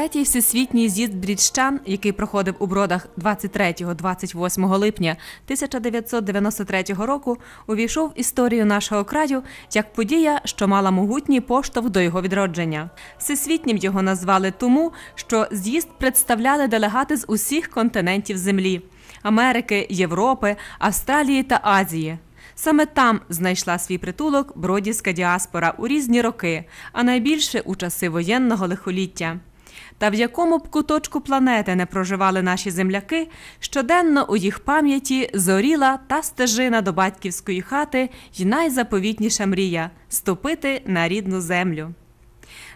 Третій всесвітній з'їзд брідщан, який проходив у бродах 23-28 липня 1993 року, увійшов в історію нашого краю як подія, що мала могутній поштовх до його відродження. Всесвітнім його назвали тому, що з'їзд представляли делегати з усіх континентів Землі Америки, Європи, Австралії та Азії. Саме там знайшла свій притулок бродівська діаспора у різні роки, а найбільше у часи воєнного лихоліття. Та в якому б куточку планети не проживали наші земляки, щоденно у їх пам'яті зоріла та стежина до батьківської хати й найзаповітніша мрія ступити на рідну землю.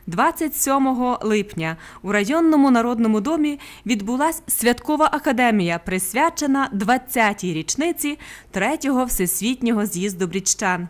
27 липня у районному народному домі відбулась святкова академія, присвячена 20-й річниці третього всесвітнього з'їзду брідщан.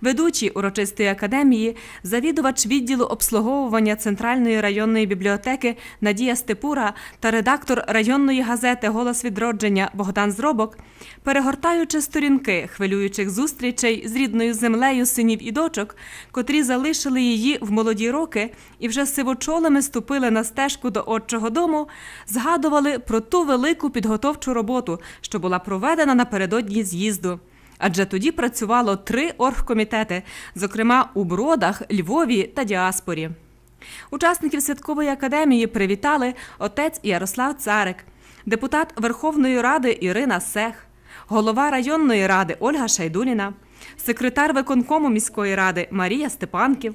Ведучий урочистої академії, завідувач відділу обслуговування Центральної районної бібліотеки Надія Степура та редактор районної газети Голос відродження Богдан Зробок, перегортаючи сторінки хвилюючих зустрічей з рідною землею синів і дочок, котрі залишили її в молоді роки і вже сивочолами ступили на стежку до отчого дому, згадували про ту велику підготовчу роботу, що була проведена напередодні з'їзду. Адже тоді працювало три оргкомітети, зокрема у Бродах, Львові та Діаспорі. Учасників святкової академії привітали отець Ярослав Царик, депутат Верховної Ради Ірина Сех, голова районної ради Ольга Шайдуліна, секретар виконкому міської ради Марія Степанків,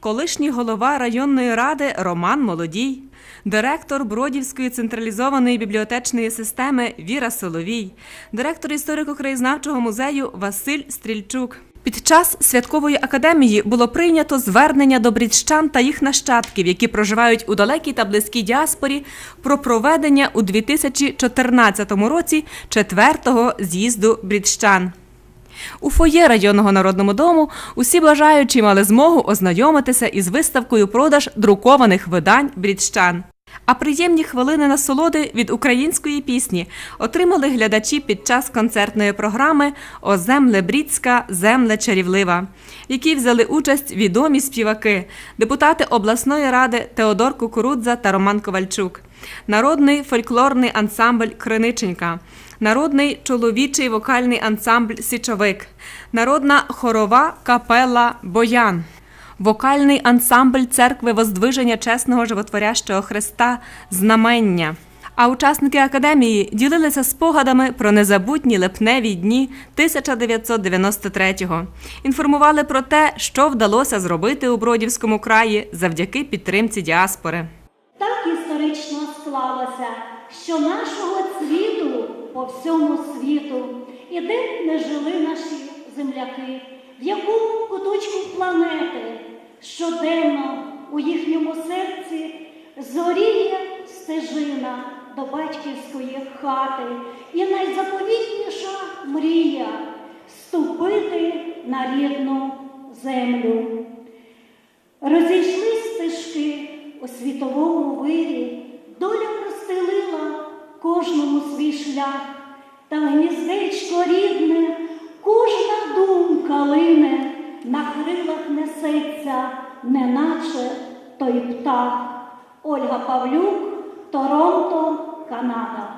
колишній голова районної ради Роман Молодій, директор Бродівської централізованої бібліотечної системи Віра Соловій, директор історико-краєзнавчого музею Василь Стрільчук. Під час святкової академії було прийнято звернення до брідщан та їх нащадків, які проживають у далекій та близькій діаспорі, про проведення у 2014 році четвертого з'їзду брідщан. У фоє районного народному дому усі бажаючі мали змогу ознайомитися із виставкою продаж друкованих видань брідщан. А приємні хвилини насолоди від української пісні отримали глядачі під час концертної програми О земле брідська, земле чарівлива, в якій взяли участь відомі співаки, депутати обласної ради Теодор Кукурудза та Роман Ковальчук, народний фольклорний ансамбль Криниченька, народний чоловічий вокальний ансамбль Січовик, народна хорова капела Боян. Вокальний ансамбль церкви Воздвиження чесного животворящого Христа Знамення. А учасники академії ділилися спогадами про незабутні липневі дні 1993-го. Інформували про те, що вдалося зробити у Бродівському краї завдяки підтримці діаспори. Так історично склалося, що нашого цвіту по всьому світу, і де не жили наші земляки, в якому куточку планети щоденно у їхньому серці зоріє стежина до батьківської хати, і найзаповітніша мрія ступити на рідну землю. Розійшлись стежки у світовому вирі, доля простелила кожному свій шлях, та гніздечко рідне, кожна думка лине, на крилах несеться, неначе той птах. Ольга Павлюк, Торонто, Канада.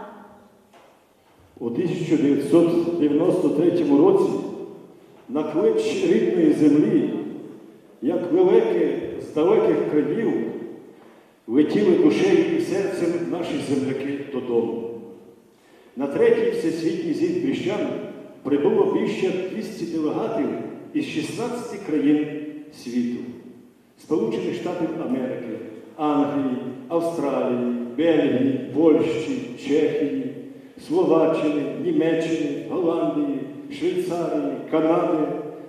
У 1993 році на клич рідної землі, як велике з далеких країв, летіли душею і серцем наші земляки додому. На третій всесвітній з'їзд бріщан прибуло більше 200 делегатів із 16 країн світу. Сполучених Штатів Америки, Англії, Австралії, Бельгії, Польщі, Чехії, Словаччини, Німеччини, Голландії, Швейцарії, Канади,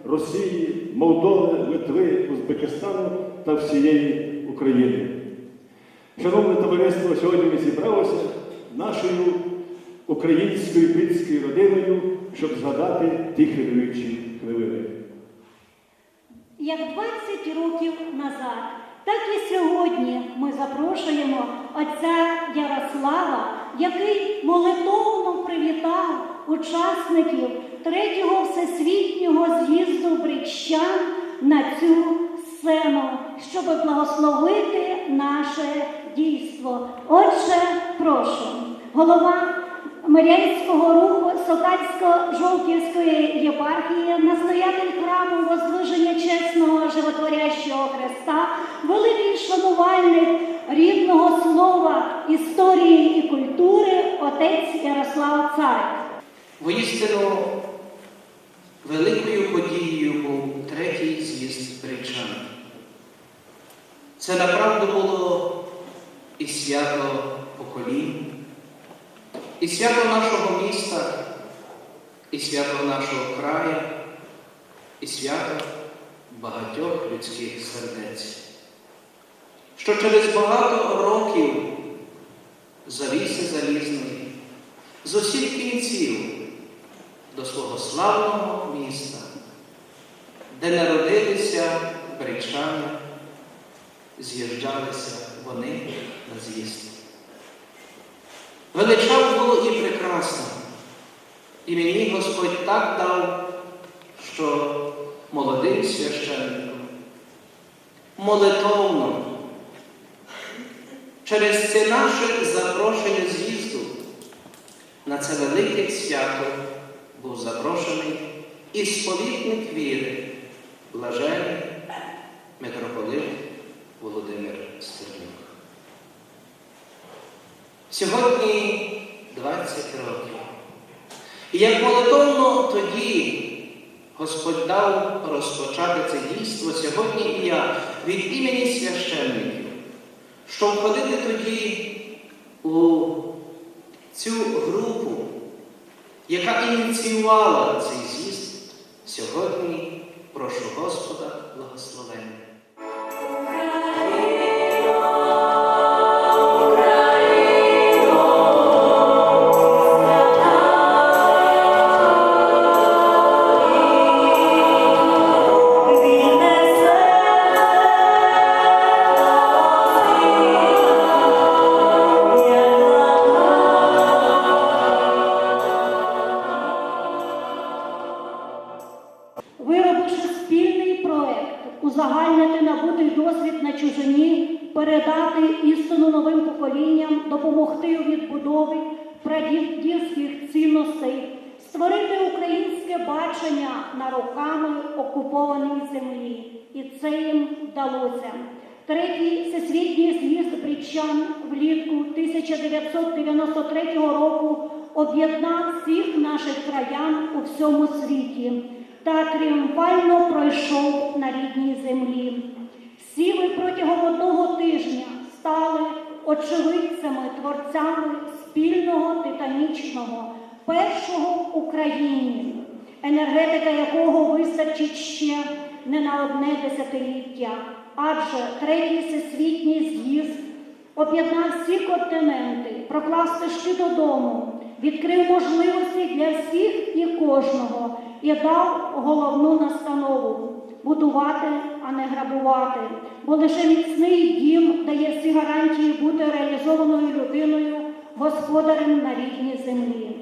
Росії, Молдови, Литви, Узбекистану та всієї України. Шановне товариство, сьогодні ми зібралися нашою українською бритською родиною, щоб згадати ті хвилюючі хвилини. Як 20 років назад, так і сьогодні ми запрошуємо отця Ярослава, який молитовно привітав учасників третього всесвітнього з'їзду бричан на цю сцену, щоб благословити наше дійство. Отже, прошу, голова Маріанського руху Сокальсько-Жовківської єпархії, настоятель храму Воздвиження чесного животворящого Христа, великий шанувальник рідного слова, історії і культури, отець Ярослав Царик. Воістину великою подією був третій з'їзд притчан. Це направду було і свято поколінь, і свято нашого міста, і свято нашого краю, і свято багатьох людських сердець, що через багато років завіси залізної з усіх кінців до свого славного міста, де народилися бричани, з'їжджалися вони на з'їзд. Величаво було і прекрасно, і мені Господь так дав, що молодим священником, молитовно, через це наше запрошення з'їзду. На це велике свято був запрошений і сповідник віри, блажений митрополит Володимир Стернюк. Сьогодні 20 років. І як молитовно тоді Господь дав розпочати це дійство, сьогодні і я від імені священників, що входити тоді у цю групу, яка ініціювала цей з'їзд, сьогодні прошу Господа очевидцями, творцями спільного титанічного, першого в Україні, енергетика якого вистачить ще не на одне десятиліття. Адже третій всесвітній з'їзд об'єднав всі континенти, проклав стежки додому, відкрив можливості для всіх і кожного і дав головну настанову будувати, а не грабувати. Бо лише міцний дім дає всі гарантії бути реалізованою людиною, господарем на рідній землі.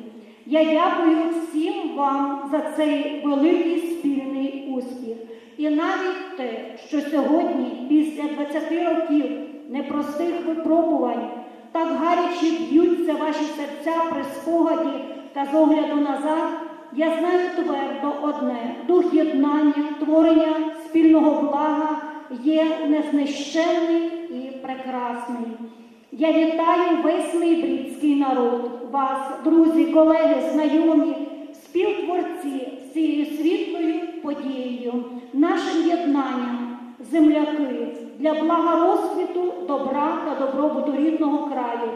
Я дякую всім вам за цей великий спільний успіх. І навіть те, що сьогодні, після 20 років непростих випробувань, так гаряче б'ються ваші серця при спогаді та з огляду назад, я знаю твердо одне: дух єднання, творення спільного блага є незнищенний і прекрасний. Я вітаю весь мій брідський народ, вас, друзі, колеги, знайомі, співтворці з цією світлою подією, нашим єднанням, земляки для блага розквіту, добра та добробуту рідного краю.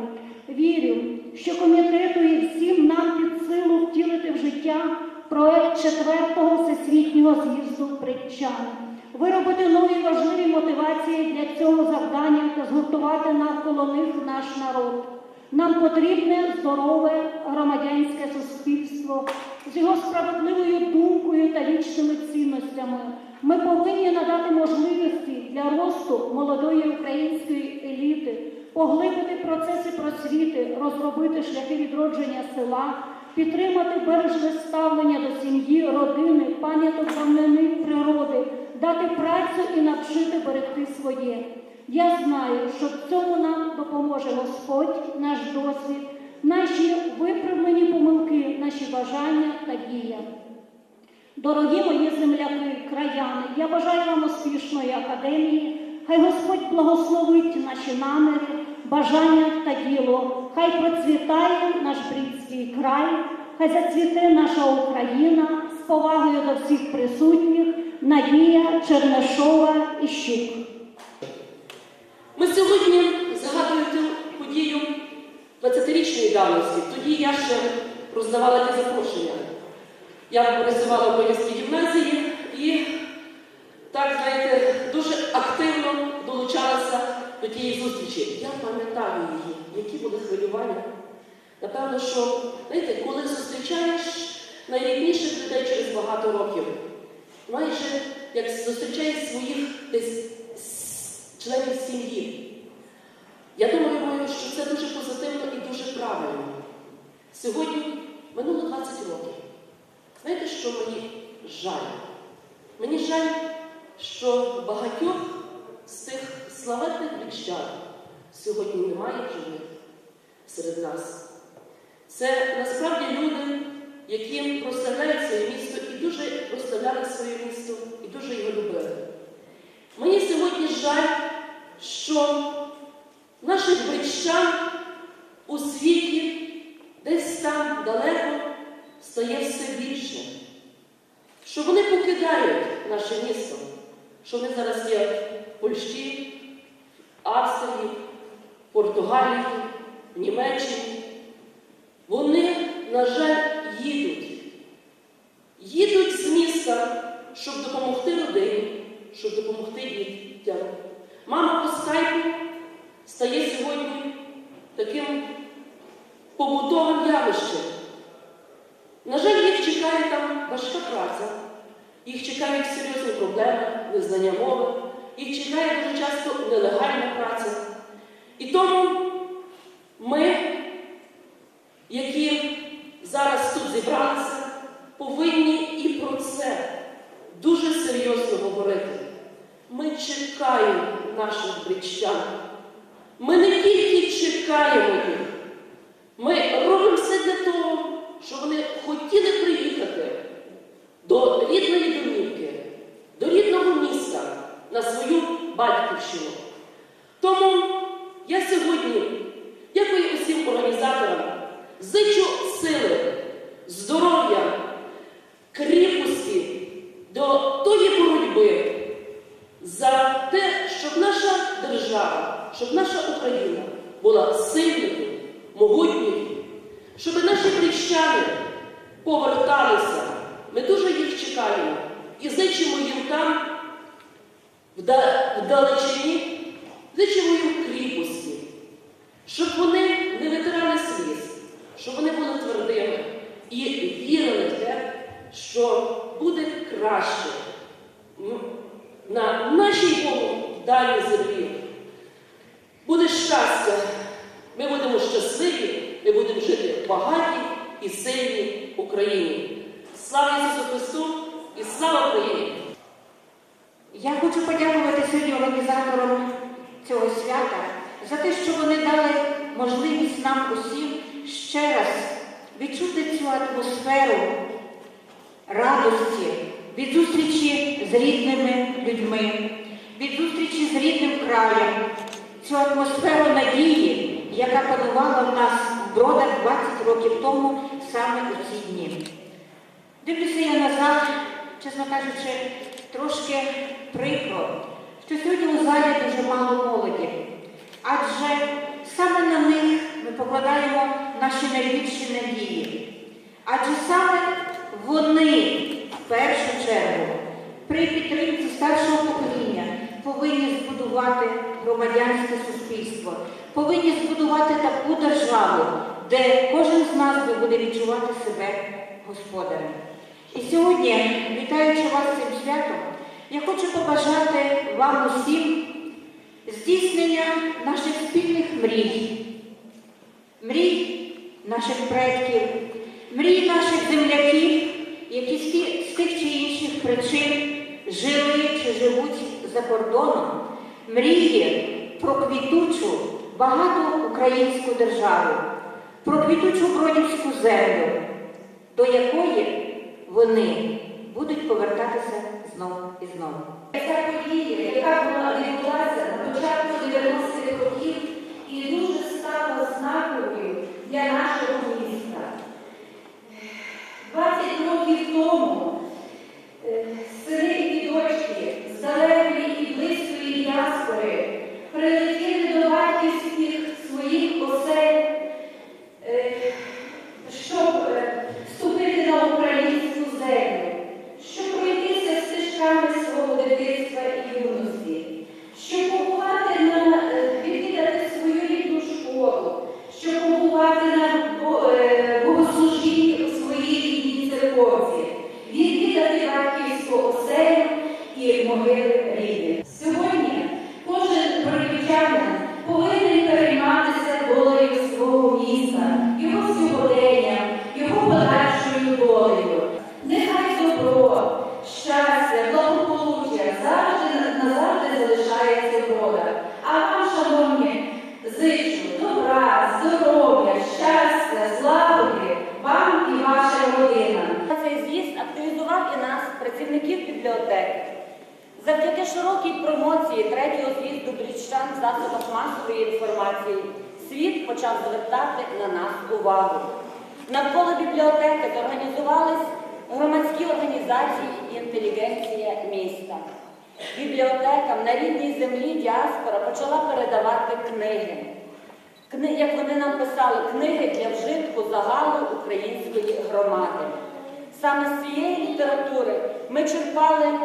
Вірю, що комітету і всім нам під силу втілити в життя проект четвертого всесвітнього з'їзду притчан, виробити нові важливі мотивації для цього завдання та згуртувати навколо них наш народ. Нам потрібне здорове громадянське суспільство з його справедливою думкою та вічними цінностями. Ми повинні надати можливості для росту молодої української поглибити процеси просвіти, розробити шляхи відродження села, підтримати бережне ставлення до сім'ї, родини, пам'яток давнини природи, дати працю і навчити берегти своє. Я знаю, що в цьому нам допоможе Господь, наш досвід, наші виправлені помилки, наші бажання та дія. Дорогі мої земляки, краяни, я бажаю вам успішної академії. Хай Господь благословить наші наміри, бажання та діло. Хай процвітає наш брідський край, хай зацвіте наша Україна з повагою до всіх присутніх, Надія Чернешова і Щук. Ми сьогодні згадуємо подію 20-річної давності. Тоді я ще роздавала ті запрошення. Я працювала в Полівській гімназії Напевно, що, знаєте, коли зустрічаєш найрідніших людей через багато років, майже як зустрічаєш своїх десь членів сім'ї. Я думаю, що це дуже позитивно і дуже правильно. Сьогодні минуло 20 років. Знаєте, що мені жаль? Мені жаль, що багатьох з тих славетних брічан сьогодні немає живих серед нас. Це насправді люди, які прославляють своє місто і дуже прославляли своє місто, і дуже його любили. Мені сьогодні жаль, що наших бричан у світі десь там далеко стає все більше. Що вони покидають наше місто, що вони зараз є в Польщі, Австрії, Португалії, Німеччині. На жаль, їдуть. Їдуть з міста, щоб допомогти родині, щоб допомогти дітям. Мама по скайпу стає сьогодні таким побутовим явищем. На жаль, їх чекає там важка праця, їх чекають серйозні проблеми, незнання мови, їх чекає дуже часто нелегальна праця. І тому ми, які зараз тут зібралися, повинні і про це дуже серйозно говорити. Ми чекаємо наших брічан. Ми не тільки чекаємо їх, ми робимо все для того, щоб вони хотіли приїхати до рідної домівки, до рідного міста на свою батьківщину. Тому я сьогодні зичу сили, здоров'я, кріпості до тої боротьби за те, щоб наша держава, щоб наша Україна була сильною, могутньою, щоб наші хрещани поверталися. Ми дуже їх чекаємо і зичимо їм там, вда- вдалечині, зичимо їм кріпості, щоб вони не витирали сліз, щоб вони були твердими і вірили в те, що буде краще на нашій Богу дальній землі. Буде щастя. Ми будемо щасливі, ми будемо жити в багатій і сильній Україні. Слава Ісусу Христу і слава Україні! Я хочу подякувати сьогодні організаторам цього свята за те, що вони дали можливість нам усім ще раз відчути цю атмосферу радості від зустрічі з рідними людьми, від зустрічі з рідним краєм, цю атмосферу надії, яка панувала в нас в бродах 20 років тому саме у ці дні. Дивлюся я назад, чесно кажучи, трошки прикро, що сьогодні у залі дуже мало молоді. Адже саме на них ми покладаємо наші найбільші надії. Адже саме вони в першу чергу при підтримці старшого покоління повинні збудувати громадянське суспільство, повинні збудувати таку державу, де кожен з нас буде відчувати себе господарем. І сьогодні, вітаючи вас цим святом, я хочу побажати вам усім здійснення наших спільних мрій, мрій наших предків, мрій наших земляків, які з тих чи інших причин жили чи живуть за кордоном, мріє про квітучу, багату українську державу, про квітучу бродівську землю, до якої вони будуть повертатися знову і знову. Ця подія, яка була відбулася на початку 90-х років і дуже стала знаковою для книги. Кни, як вони нам писали, книги для вжитку загалу української громади. Саме з цієї літератури ми черпали е,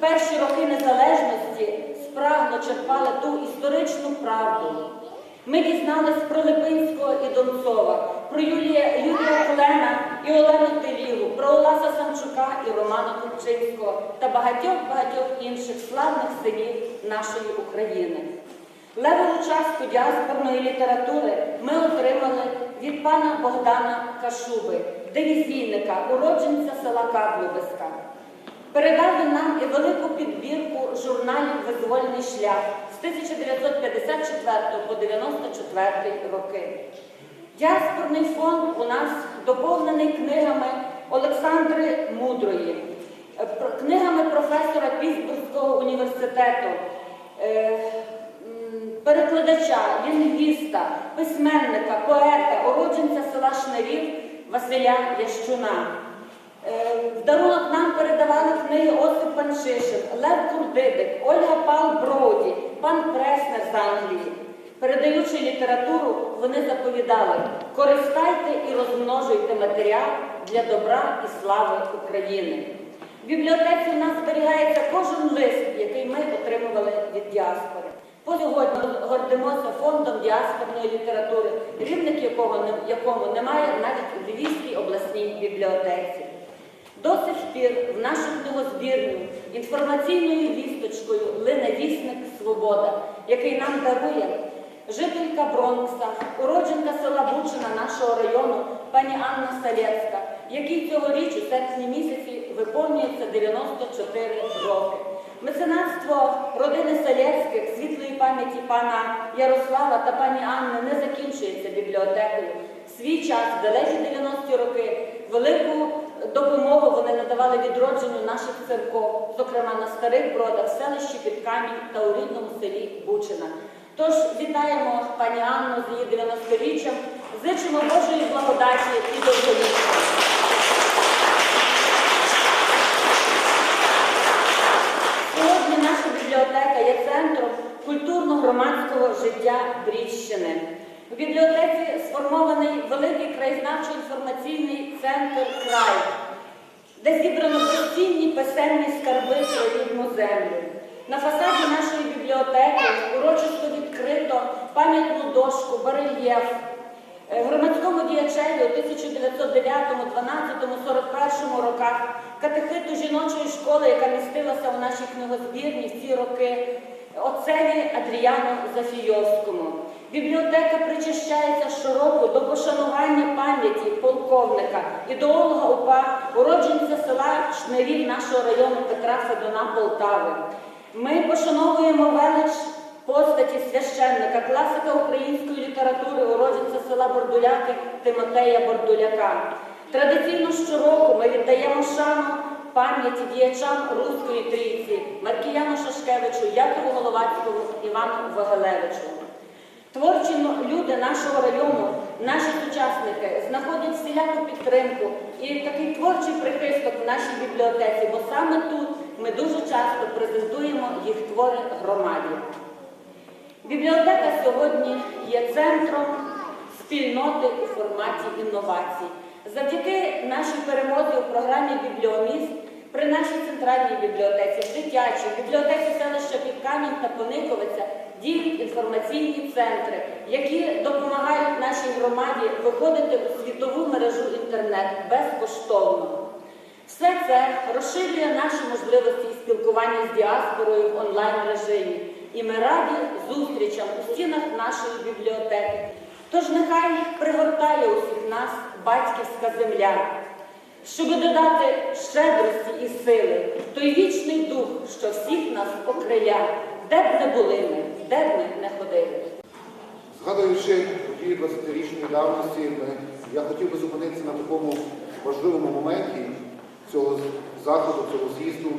перші роки незалежності, справно черпали ту історичну правду. Ми дізнались про Липинського і Донцова, про Юлія, Юрія Клена і Олену Телігу, про Оласа Самчука і Романа Купчинського та багатьох-багатьох інших славних синів нашої України. Левову частку діаспорної літератури ми отримали від пана Богдана Кашуби, дивізійника, уродженця села Кабловиська. Передав він нам і велику підбірку журналів Визвольний шлях з 1954 по 94 роки. Діаспорний фонд у нас доповнений книгами Олександри Мудрої, книгами професора Пітсбурзького університету, е, перекладача, лінгвіста, письменника, поета, уродженця села Шнерів Василя Ящуна. Е, В дарунок нам передавали книги Осип Паншишин, Лев Курдидик, Ольга Пал Броді, пан Преснер з Англії. Передаючи літературу, вони заповідали: користайте і розмножуйте матеріал для добра і слави України. В бібліотеці в нас зберігається кожен лист, який ми отримували від діаспори. Сьогодні гордимося фондом діаспорної літератури, рівник якого якому немає навіть у Львівській обласній бібліотеці. До сих пір в нашу книгозбірню інформаційною вісточкою лине вісник Свобода, який нам дарує жителька Бронкса, уродженка села Бучина нашого району, пані Анна Салєцька, якій цьогоріч у серпні місяці виповнюється 94 роки. Меценатство родини Салєцьких, світлої пам'яті пана Ярослава та пані Анни не закінчується бібліотекою. Свій час, в далекі 90-ті роки, велику допомогу вони надавали відродженню наших церков, зокрема на старих бродах, селищі Підкамінь та у рідному селі Бучина. Тож вітаємо пані Анну з її 90-річчям, зичимо Божої благодаті і довголіття. Сьогодні наша бібліотека є центром культурно-громадського життя Брідщини. У бібліотеці сформований великий краєзнавчо-інформаційний центр край, де зібрано постійні писемні скарби про рідну землю. На фасаді нашої бібліотеки урочисто відкрито пам'ятну дошку, барельєф. Е, Громадському діячеві у 1909, 12, 41 роках катехиту жіночої школи, яка містилася у нашій книгозбірні в ці роки, отцеві Адріану Зафійовському. Бібліотека причащається щороку до пошанування пам'яті полковника, ідеолога УПА, уродженця села Шнирів нашого району Петра Федона Полтави. Ми пошановуємо велич постаті священника, класика української літератури, уродженця села Бордуляки Тимотея Бордуляка. Традиційно щороку ми віддаємо шану пам'яті діячам Руської трійці Маркіяну Шашкевичу, Якову Головацькому, Івану Вагелевичу. Творчі люди нашого району, наші сучасники, знаходять всіляку підтримку і такий творчий прихисток в нашій бібліотеці, бо саме тут ми дуже часто презентуємо їх твори громаді. Бібліотека сьогодні є центром спільноти у форматі інновацій. Завдяки нашій перемозі у програмі Бібліоміст при нашій центральній бібліотеці, в дитячій бібліотеці селища Підкам'янь та Пониковиця діють інформаційні центри, які допомагають нашій громаді виходити у світову мережу інтернет безкоштовно. Все це розширює наші можливості спілкування з діаспорою в онлайн режимі. І ми раді зустрічам у стінах нашої бібліотеки. Тож нехай пригортає усіх нас батьківська земля, щоб додати щедрості і сили, той вічний дух, що всіх нас окриля, де б не були ми, де б ми не ходили. Згадуючи події 20-річної давності, я хотів би зупинитися на такому важливому моменті цього заходу, цього з'їзду,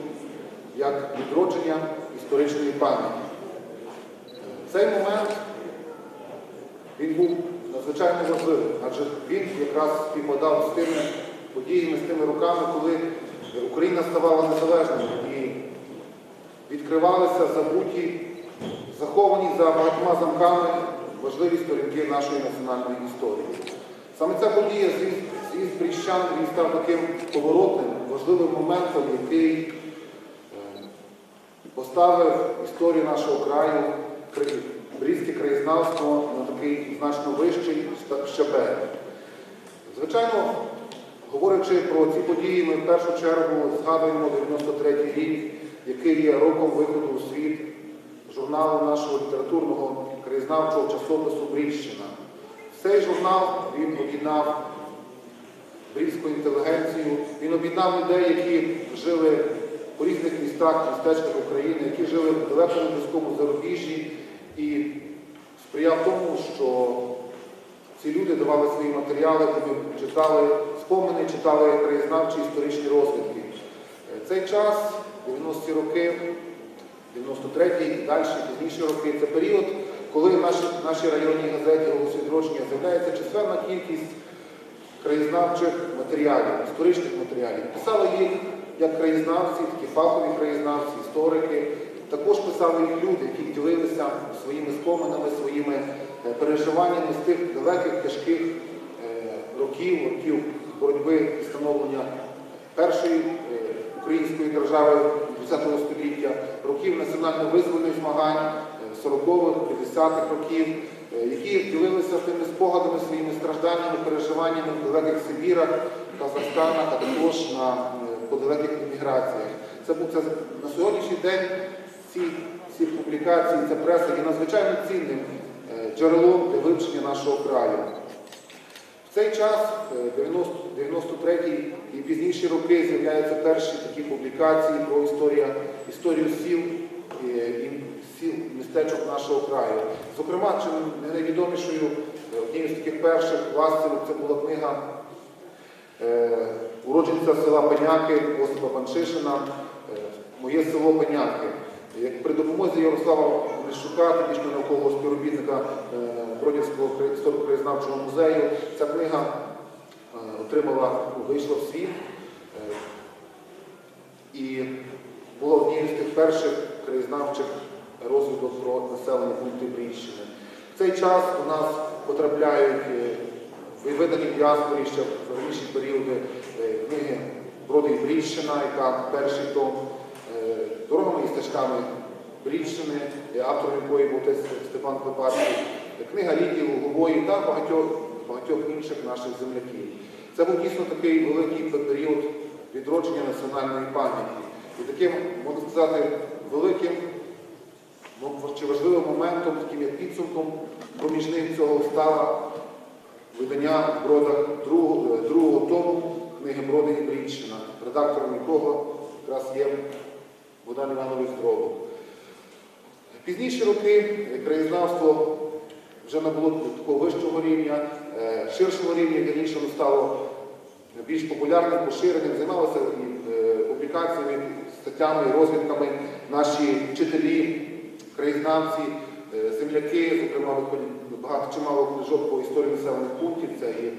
як відродження історичної пам'яті. Цей момент він був надзвичайно важливим, адже він якраз співпадав з тими подіями, з тими роками, коли Україна ставала незалежною і відкривалися забуті, заховані за багатьма замками важливі сторінки нашої національної історії. Саме ця подія, з'їзд Бріщан, він став таким поворотним, важливим моментом, який е, поставив історію нашого краю, кра- брізьке краєзнавство на такий значно вищий щабель. Звичайно, говорячи про ці події, ми в першу чергу згадуємо 93-й рік, який є роком виходу у світ журналу нашого літературного краєзнавчого часопису Бріщина. Цей журнал він об'єднав брізьку інтелігенцію, він об'єднав людей, які жили у різних містах, містечках України, які жили в далекому близькому зарубіжжі і сприяв тому, що ці люди давали свої матеріали, читали спомини, читали краєзнавчі історичні розвідки. Е, Цей час, 90-ті роки, 93-й і далі, пізніші роки, це період, коли в нашій, нашій районній газеті «Голос відродження» з'являється численна кількість краєзнавчих матеріалів, історичних матеріалів. Писали їх як краєзнавці, такі фахові краєзнавці, історики. Також писали люди, які ділилися своїми споминами, своїми е, переживаннями з тих далеких, тяжких е, років, років боротьби і становлення першої е, української держави ХХ століття, років національно-визвольних змагань, е, 40-х, 50-х років, які ділилися тими спогадами, своїми стражданнями, переживаннями в далеких Сибірах, Казахстанах, а також на по далеких еміграціях. Це це на сьогоднішній день ці, ці публікації, ця преса є надзвичайно цінним е, джерелом для вивчення нашого краю. В цей час, е, 90 93 і пізніші роки, з'являються перші такі публікації про історію, історію сіл е, і сіл містечок нашого краю. Зокрема, чим не найвідомішою, е, однією з таких перших власців це була книга е, уродженця села Пеняки Осипа Паншишина е, Моє село Пеняки. При допомозі Ярослава Мишука, технічного наукового співробітника е, Бродівського історико-краєзнавчого музею, ця книга е, отримала, вийшла в світ е, і була однією з тих перших краєзнавчих розвідок про населення пунктів Бріщини. В цей час у нас потрапляють виведені в діаспорі ще в раніші періоди е, книги Броди і Бріщина, яка перший том е, дорогами і стежками Бріщини, е, автором якої був Степан Клепарський, е, книга Лідії Лугової та багатьох, багатьох інших наших земляків. Це був дійсно такий великий період відродження національної пам'яті. І таким, можна сказати, великим ну, чи важливим моментом, таким як підсумком проміжним цього стало видання в другого, е, другого тому книги Броди і редактором якого якраз є Богдан Іванович Дрогов. Пізніші роки краєзнавство вже набуло такого вищого рівня, е, ширшого рівня, вірніше воно стало більш популярним, поширеним, займалося е, публікаціями, статтями, розвідками наші вчителі, краєзнавці, земляки, зокрема, виходять багато чимало книжок по історії населених пунктів. Це і е,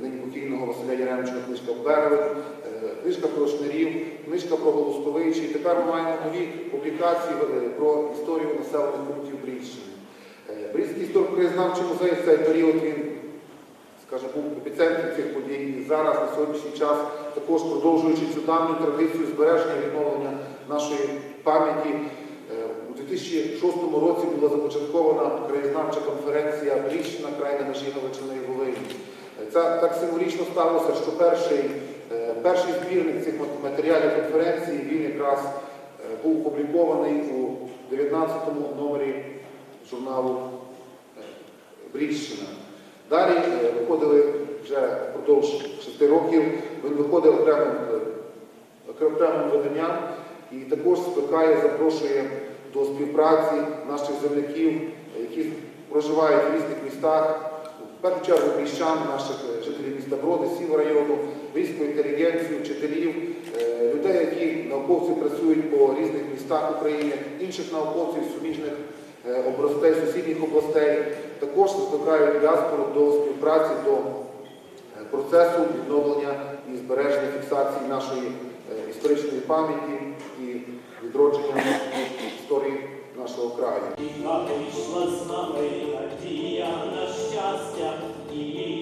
нині покійного Василя Яремчина книжка Беревик, е, книжка про шнирів, книжка про Голосковичі. І тепер ми маємо нові публікації е, про історію населених пунктів Брідщини. Е, Брідський історико-краєзнавчий музей в цей період він скажімо, був в епіцентрі цих подій. І зараз на сьогоднішній час, також продовжуючи цю давню традицію збереження відновлення нашої пам'яті, е, у 2006 році була започаткована краєзнавча конференція Бріщина, край на межі і Волині. Е, Це так символічно сталося, що перший, е, перший збірник цих матеріалів конференції він якраз е, був опублікований у 19-му номері журналу е, Бріщина. Далі е, виходили вже впродовж шести років, він виходив окремим, е, окремим виданням і також скликає, запрошує до співпраці наших земляків, які проживають в різних містах, в першу чергу бріщан, наших е, жителів міста Броди, Сіл району, військову інтелігенцію, вчителів, е, людей, які науковці працюють по різних містах України, інших науковців суміжних е, областей, сусідніх областей, також закликають діаспору до співпраці, до процесу відновлення і збереження фіксації нашої історичної пам'яті і нашого краю. Віка вийшла з нами, надія на щастя, і її.